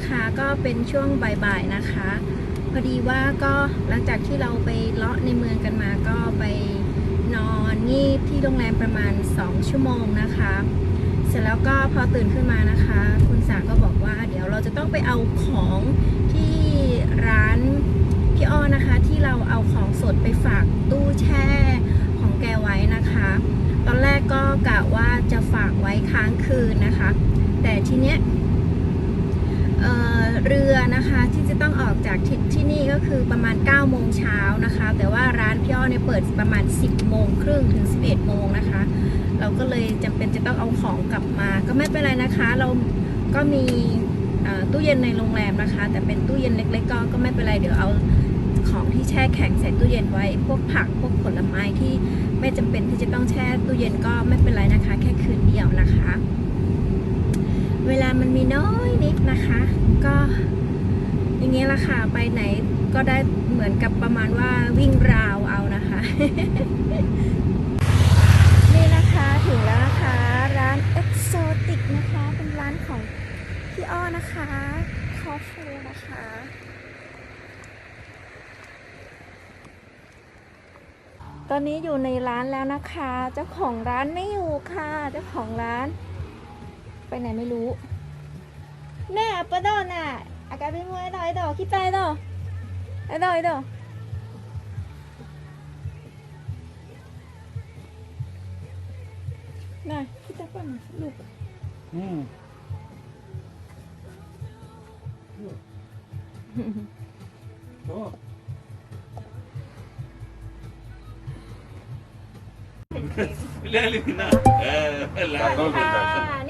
นะคะก็เป็นช่วงบ่ายๆนะคะ พอดีว่าก็หลังจากที่เราไปเลาะในเมืองกันมาก็ไปนอนงีบที่โรงแรมประมาณ 2 ชั่วโมงนะคะ เสร็จแล้วก็พอตื่นขึ้นมานะคะ คุณสาก็บอกว่า เดี๋ยวเราจะต้องไปเอาของที่ร้านพี่อ้อนะคะ ที่เราเอาของสดไปฝากตู้แช่ของแกไว้นะคะ ตอนแรกก็กะว่าจะฝากไว้ค้างคืนนะคะ แต่ทีเนี้ย เเรือนะคะที่จะต้องออกจากที่ที่นี่ก็คือประมาณ 9 โมงเช้านะคะ แต่ว่าร้านพี่อ้อเนี่ยเปิดประมาณ 10 โมงครึ่งถึง 11 โมงนะคะ เราก็เลยจำเป็นจะต้องเอาของกลับมา ก็ไม่เป็นไรนะคะ เราก็มีตู้เย็นในโรงแรมนะคะ แต่เป็นตู้เย็นเล็กๆก็ก็ไม่เป็นไรเดี๋ยวเอาของที่แช่แข็งใส่ตู้เย็นไว้ พวกผักพวกผลไม้ที่ไม่จำเป็นที่จะต้องแช่ตู้เย็นก็ไม่เป็นไรนะคะ แค่คืนเดียวนะคะ เวลามันมีน้อยนิดนะคะ ก็อย่างนี้ละค่ะไปไหนก็ได้เหมือนกับประมาณว่าวิ่งราวเอานะคะ นี่นะคะถึงแล้วนะคะ ร้านเอ็กโซติกนะคะ เป็นร้านของพี่อ้อนะคะคอฟูนะคะตอนนี้อยู่ในร้านแล้วนะคะ เจ้าของร้านไม่อยู่ค่ะ เจ้าของร้าน ไปไหนไม่รู้แน่ปะดอนน่ะอากาศเป็นมวยดอยดอกคิดใจดอกไอ้ดอยดอกน่ะคิดใจป่ะลูก Mm. Ja. Lälina. สวัสดีค่ะนี่นะคะคือ Malakir. อ้อน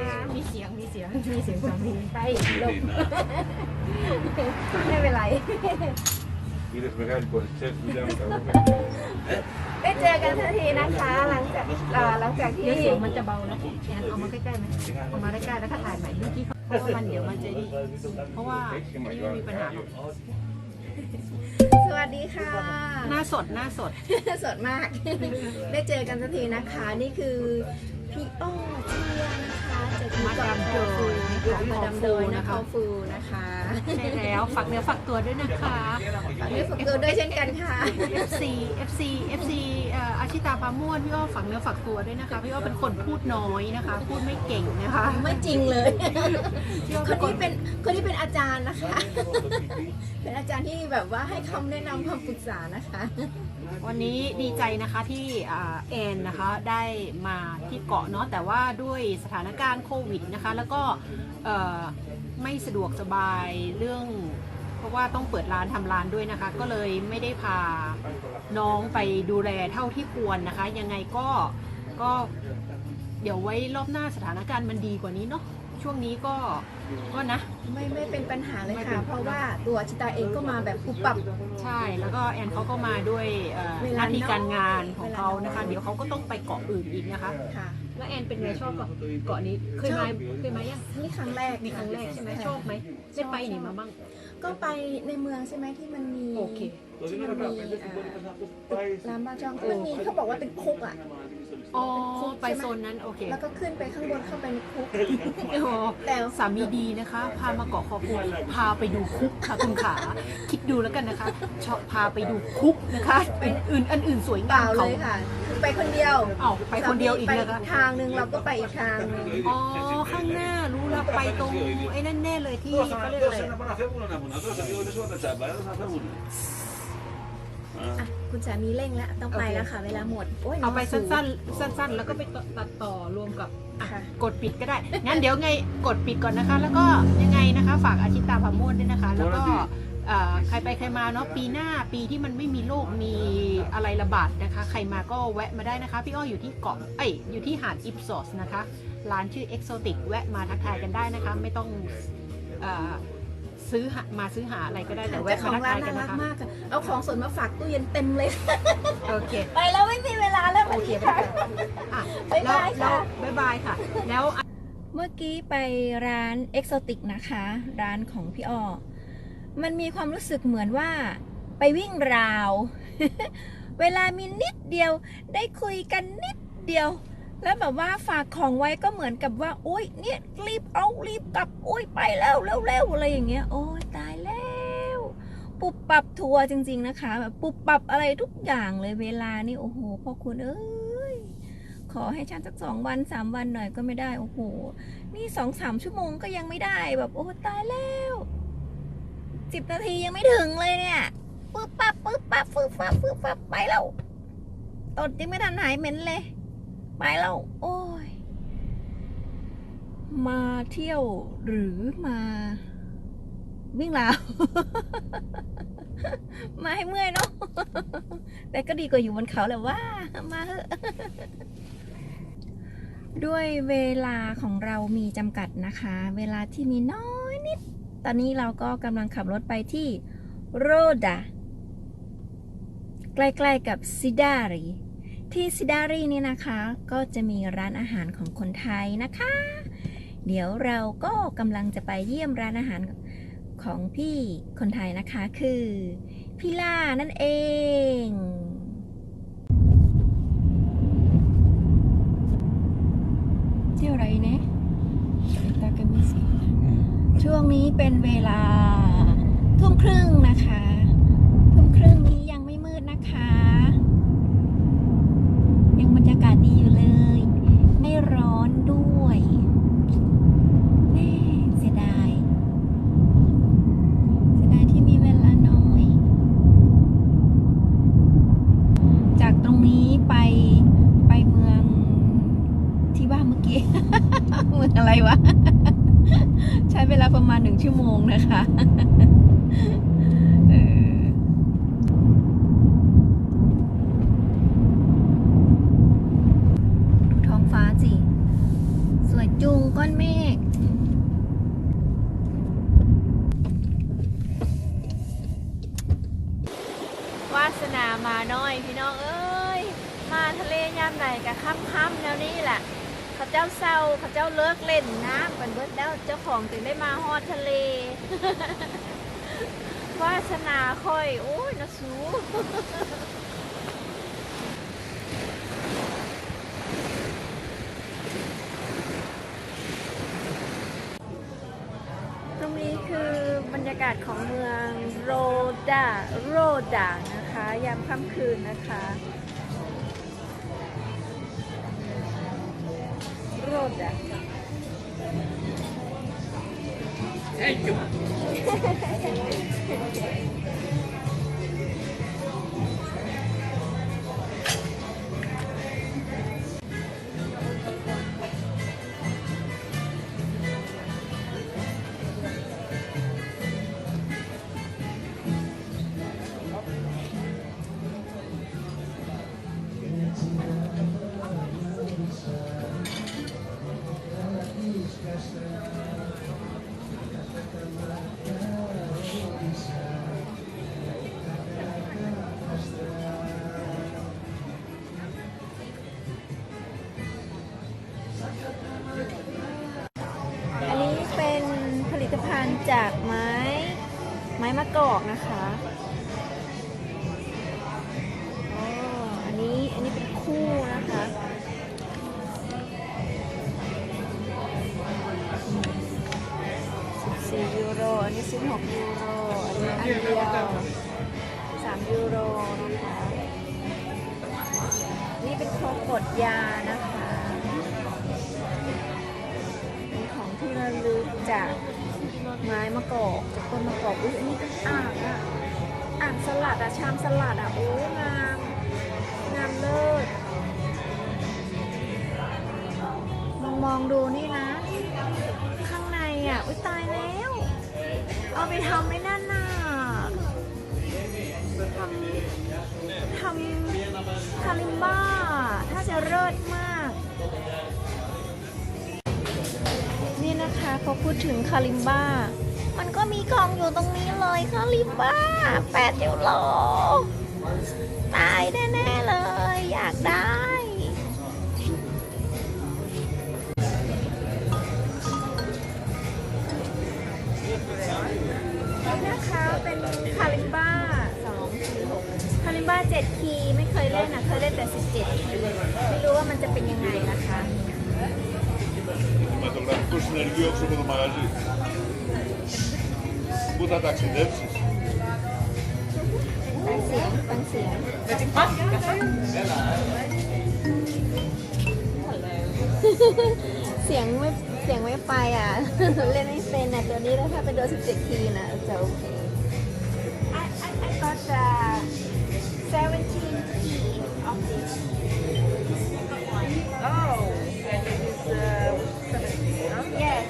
ะคะมีเสียง มีเสียง มีเสียงสามีไปลงไม่เป็นไร Quieres pegar con el chef William Cabrera? ได้เจอกันทันทีนะคะหลังจากเอ่อหลังจากที่เสียงมันจะเบานะแอนเอามาใกล้ๆไหมเอามาใกล้ๆแล้วก็ถ่ายใหม่เมื่อกี้เพราะว่ามันเดี๋ยวมันจะดีเพราะว่าไม่มีปัญหาหรอก สวัสดีค่ะ หน้าสดหน้าสด สดมาก ได้เจอกันสักทีนะคะ นี่คือพี่อ้อเชียนะคะจากมาดามโดยของมาดามโดยนะนะคะคาฟูนะคะใช่แล้วฝากเนื้อฝากตัวด้วยนะคะฝากเนื้อฝากตัวด้วยเช่นกันค่ะ FC FC FC เอ่ออาชิตาปาม่วนพี่อ้อฝากเนื้อฝากตัวด้วยนะคะพี่อ้อเป็นคนพูดน้อยนะคะ พูดไม่เก่งนะคะไม่จริงเลยพี่อ้อคเป็นนคนนี้เป็นคนนี้เป็นอาจารย์นะคะ เป็นอาจารย์ที่แบบว่าให้คำแนะนำคำปรึกษานะคะ วันนี้ดีใจนะคะที่อ่าแอนนะคะได้มาที่เกาะเนาะแต่ว่าด้วยสถานการณ์โควิดนะคะ แล้วก็เอ่อไม่สะดวกสบายเรื่องเพ ราะว่าต้องเปิดร้านทำร้านด้วยนะคะ ก็เลยไม่ได้พาน้องไปดูแลเท่าที่ควรนะคะ ยังไงก็ก็เดี๋ยวไว้รอบหน้าสถานการณ์มันดีกว่านี้เนาะช่วงนี้ก็ก็นะ ไม่ไม่เป็นปัญหาเลยค่ะ เพราะว่าตัวชิตาเองก็มาแบบปุบปับ ใช่ แล้วก็แอนเขาก็มาด้วยเอ่อเวหลาน้าที่การงานของเขาเวลาน้อยนะคะ เดี๋ยวเขาก็ต้องไปเกาะอื่นอีกนะคะค่ะแล้วแอนเป็นไงชอบเกาะเกาะนี้ เคยมาเคยมายังนี่ครั้งแรกมีครั้งแรกใช่ไหมชอบไหมได้ไปไหนมาบ้าง ก็ไปในเมืองใช่ไหมที่มันมี โอเค ที่มันมีอ่าร้านบาจองที่มันมีเขาบอกว่าเป็นคุกอะ อ๋อ ไปโซนนั้นโอเคแล้วก็ขึ้นไปข้างบนเข้าไปในคุก โอ้โหแต่สามีดีนะคะ พามาเกาะคอฟูพาไปดูคุกค่ะคุณขา คิดดูแล้วกันนะคะชอบพาไปดูคุกนะคะอื่นๆอันอื่นสวยเปงาล่ามเลเขายค่ะคือไปคนเดียวเอาไปคนเดียวอีกเลยไปค่ะทางหนึ่งเราก็ไปอีกทางหนึ่งอ๋อ ข้างหน้า รู้แล้วไปตรงไอ้นั่นแน่เลยที่เขาเรียกอะไรอะคุณสามีเร่งแล้วต้องไปแล้วค่ะ เวลาหมดโยเอาไปสูงสั้นๆ สั้น ๆ แล้วก็ไปตัดต่อรวมกับอะค่ะ กดปิดก็ได้ งั้นเดี๋ยวไงกดปิดก่อนนะคะ แล้วก็ยังไงนะคะ ฝากอาชิตาพาม่วนด้วยนะคะ แล้วก็เอ่อใครไปใครมาเนาะปีหน้าปีที่มันไม่มีโรคมีอะไรระบาดนะคะ ใครมาก็แวะมาได้นะคะ พี่อ้ออยู่ที่เกาะเอ้ยอยู่ที่หาดอิปซอสนะคะ ร้านชื่อ Exotic แวะมาทักทายกันได้นะคะ ไม่ต้องเอ่อซื้อหามาซื้อหาอะไรก็ได้แต่เจ้าแวะขมาองทักร้านทายกัน่านรันะกคะมากค่ะ เอาของสดมาฝากตู้เย็นเต็มเลย โอเค ไปแล้วไม่มีเวลาแล้ว โอเคค่ะอะบ๊ายแล้วบายแล้วค่ะบ๊ายบายค่ะ แล้ว เมื่อกี้ไปร้านเอ็กโซติกนะคะ ร้านของพี่อ้อมันมีความรู้สึกเหมือนว่าไปวิ่งราว เวลามีนิดเดียว ได้คุยกันนิดเดียว แล้วแบบว่าฝากของไว้ก็เหมือนกับว่าอุ้ยเนี่ยรีบเอารีบกลับอุ้ยไปแล้วเร็วเร็วอะไรอย่างเงี้ย โอ้ยตายแล้วปุบปรับทัวร์จริง ๆนะคะ แบบปุบปรับอะไรทุกอย่างเลยเวลานี่โอ้โหพ่อคุณเอ้ยขอให้ฉันสักสองวันสามวันหน่อยก็ไม่ได้โอ้โหนี่สองสามชั่วโมงก็ยังไม่ได้แบบโอ้ตายแล้วสิบนาทียังไม่ถึงเลยเนี่ยปึ๊บปั๊บปึ๊บปั๊บฟึบฟับฟึบฟับไปแล้วตดยังไม่ทันหายเหม็นเลย ไปแล้ว โอ้ย มาเที่ยวหรือมาวิ่งราวมาให้เมื่อยเนาะแต่ก็ดีกว่าอยู่บนเขาแหละว่า มาเถอะด้วยเวลาของเรามีจำกัดนะคะ เวลาที่มีน้อยนิด ตอนนี้เราก็กำลังขับรถไปที่โรดาใกล้ๆกับซิดารี ที่ซิดารีนี่นะคะ ก็จะมีร้านอาหารของคนไทยนะคะ เดี๋ยวเราก็กำลังจะไปเยี่ยมร้านอาหารของพี่คนไทยนะคะคือพี่ล่านั่นเองเที่ยวอะไรเนี่ยตากามิสิช่วงนี้เป็นเวลาทุ่มครึ่งนะคะทุ่มครึ่งนี้ยังไม่มืดนะคะ ยังบรรยากาศดีอยู่เลย ไม่ร้อนด้วยแม่เสียดาย เสียดายที่มีเวลาน้อย จากตรงนี้ไปไปเมืองที่ว่าเมื่อกี้ เมืองอะไรวะ ใช้เวลาประมาณหนึ่งชั่วโมงนะคะ เออดูท้องฟ้าสิ สวยจุงก้ อนเมฆวาสนามาน้อยพี่น้องเอ้ย มาทะเลยามไหนกับค่ำๆแนวนี้แหละเขาเจ้าเศร้าเขาเจ้าเลิกเล่นน้ำกันเบิดแล้วเจ้าของถึงได้มาฮอดทะเล วาสนาค่อย โอ้ยนะสู ตรงนี้คือบรรยากาศของเมืองโรดาโรดานะคะ ยามค่ำคืนนะคะ โรดาอั จากไม้ไม้มะกอกนะคะอ๋ออันนี้อันนี้เป็นคู่นะคะ14ยูโร อันนี้16ยูโร อันนี้อันเดียว3ยูโรนะคะ นี่เป็นโครกกดยานะคะ เป็นของที่ระลึกจาก ไม้มะกอกจากต้นมะกอกอุ้ยอันนี้เป็นอ่างอะอ่างสลัดอะชามสลัดอะโอ้งามงามเลิศมองมองดูนี่นะ ข้างในอะอุ้ยตายแล้ว เอาไปทำไม่นั่นน่ะทำทำคาลิมบ้า ถ้าจะเลิศมาก พอพูดถึงคาลิมบ้า มันก็มีกล่องอยู่ตรงนี้เลยคาลิมบ้าแปดยูโรตายแน่ๆเลย อยากได้นี่นะคะเป็นคาลิมบ้าสองสี่หกคาลิมบ้าเจ็ดคีย์ไม่เค17ทีไม่รู้ว่ามันจะเป็นยังไงนะคะ Κινηματογραφικό συνεργείο έξω από το μαγαζί. Πού θα ταξιδέψεις. ฟังเสียงฟังเสียง เสียงไม่เสียงไม่ไปอ่ะ เล่นไม่เป็นอ่ะตัวนี้แล้วถ้าเป็นตัว 17 ทีนะจะโอเค I I I got the 17 key of this Oh, and it is uh, 17, huh? yes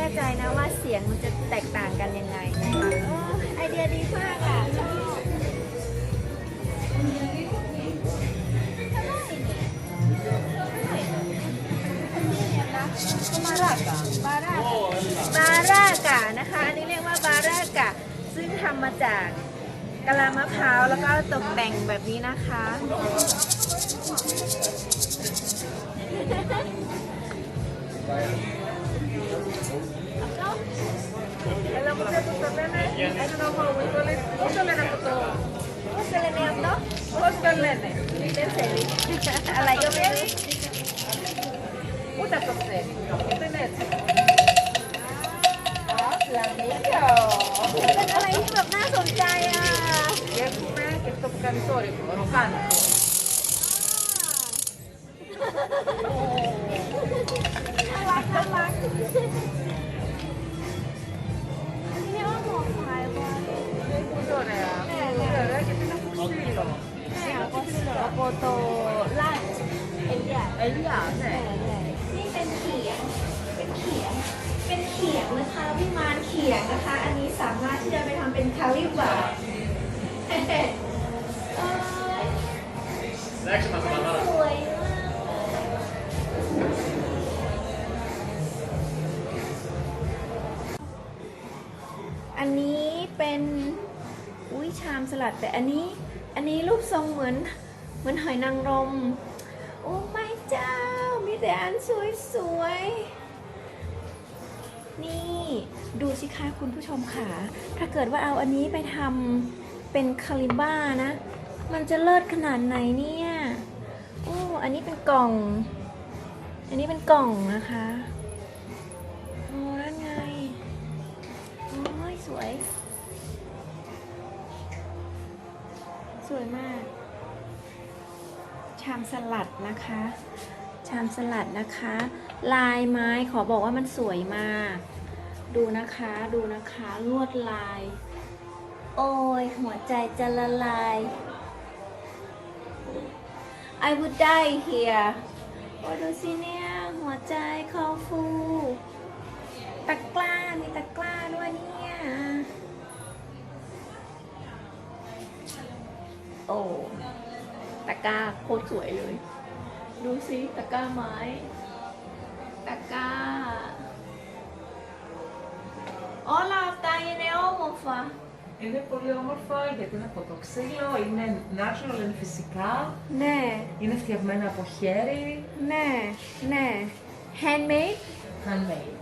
แน่ใจนะว่าเสียงมันจะแตกต่างกันยังไงไอเดียดีมากอะชอบบารากะบารากะบารากะนะคะ อันนี้เรียกว่าบารากะ ซึ่งทำมาจากกะลามะพร้าวแล้วก็ตกแต่งแบบนี้นะคะ Bye. Αλλά για μέλη. Ούτε αυτό ξέρει. Αυτό είναι έτσι. Φλαμίγιο. Αλλά είναι παπνά στον Κάια. Και έχουμε και αυτό που κάνει τώρα, ροκάνικο. อันนี้เป็นอุ้ยชามสลัดแต่อันนี้อันนี้รูปทรงเหมือนเหมือนหอยนางรม โอ้ไม่เจ้า มีแต่อันสวยๆนี่ดูสิคะคุณผู้ชมค่ะ ถ้าเกิดว่าเอาอันนี้ไปทำเป็นคาลิบ้านะ มันจะเลิศขนาดไหนเนี่ย โอ้ อันนี้เป็นกล่อง อันนี้เป็นกล่องนะคะ สวยมาก ชามสลัดนะคะ ชามสลัดนะคะ ลายไม้ขอบอกว่ามันสวยมาก ดูนะคะดูนะคะลวดลาย โอ้ยหัวใจจะละลาย I would die here โอ้ดูสิเนี่ย หัวใจคอฟู ตะกร้า มีตะกร้าด้วยนี่ โอ้ ตะกร้าโคตรสวยเลย ดูสิตะกร้าไม้ ตะกร้า Όλα αυτά είναι όμορφα. Είναι πολύ όμορφα γιατί είναι από το ξύλο, είναι natural, είναι φυσικά, Ναι, είναι φτιαγμένα από χέρι, ναι, ναι. Handmade? handmade.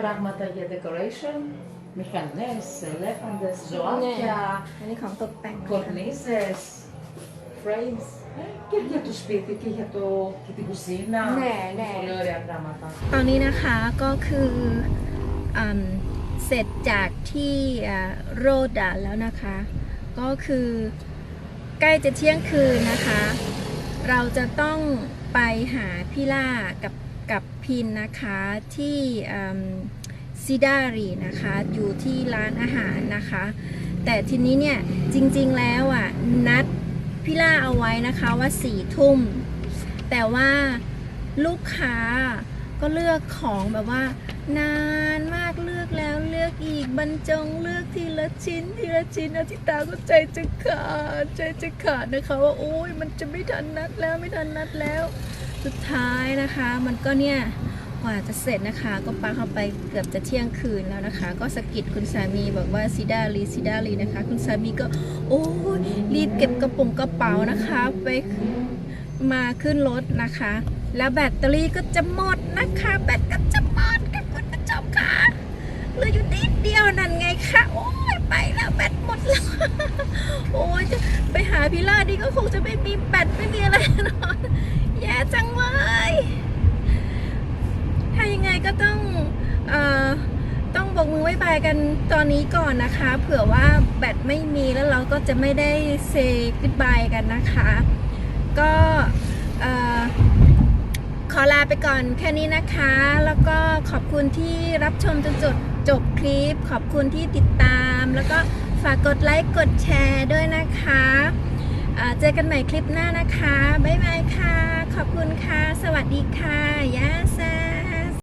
Πράγματα για decoration, μηχανές, ελέφαντες, ζωάκια, อันนี้ของตกแต่งนะคะ κορνίζες, frames ε, και για το σπίτι και για το, και την κουζίνα. Ναι, ναι. Πολύ ωραία πράγματα. ตอนนี้นะคะก็คืออมเสร็จจากที่อ่าโรดาแล้วนะคะ ก็คือใกล้จะเที่ยงคืนนะคะ เราจะต้องไปหาพี่ล่ากับ กับพินนะคะที่ซิดารีนะคะอยู่ที่ร้านอาหารนะคะ แต่ทีนี้เนี่ยจริงๆแล้วอะนัดพี่ล่าเอาไว้นะคะว่าสี่ทุ่ม แต่ว่าลูกค้าก็เลือกของแบบว่านานมากเลือกแล้วเลือกอีกบรรจงเลือกทีละชิ้นทีละชิ้นอาทิตาก็ใจจะขาดใจจะขาดนะคะว่าโอ้ยมันจะไม่ทันนัดแล้วไม่ทันนัดแล้ว สุดท้ายนะคะ มันก็เนี่ยกว่าจะเสร็จนะคะ ก็ปาเข้าไปเกือบจะเที่ยงคืนแล้วนะคะ ก็สะกิดคุณสามีบอกว่าซิดาลีซิดาลีนะคะ คุณสามีก็ โอ้ยรีบเก็บกระป๋องกระเป๋านะคะ ไปมาขึ้นรถนะคะ แล้วแบตเตอรี่ก็จะหมดนะคะ แบตก็จะหมดค่ะคุณผู้ชมค่ะเหลืออยู่นิดเดียวนั่นไงคะโอ้ยไปแล้วแบตหมดแล้วโอ้ยจะไปหาพิล่าดีก็คงจะไม่มีแบตไม่มีอะไรแน่นอน ย่จังเลย ถ้ายังไงก็ต้องเอ่อต้องบอกมือไว้บายกันตอนนี้ก่อนนะคะ เผื่อว่าแบตไม่มีแล้วเราก็จะไม่ได้เซก o ดบายกันนะคะ ก็เอ่อขอลาไปก่อนแค่นี้นะคะ แล้วก็ขอบคุณที่รับชมจนจบจบคลิป ขอบคุณที่ติดตาม แล้วก็ฝากกดไลค์กดแชร์ด้วยนะคะ เจอกันใหม่คลิปหน้านะคะ บ๊ายบายค่ะ ขอบคุณค่ะ สวัสดีค่ะ yes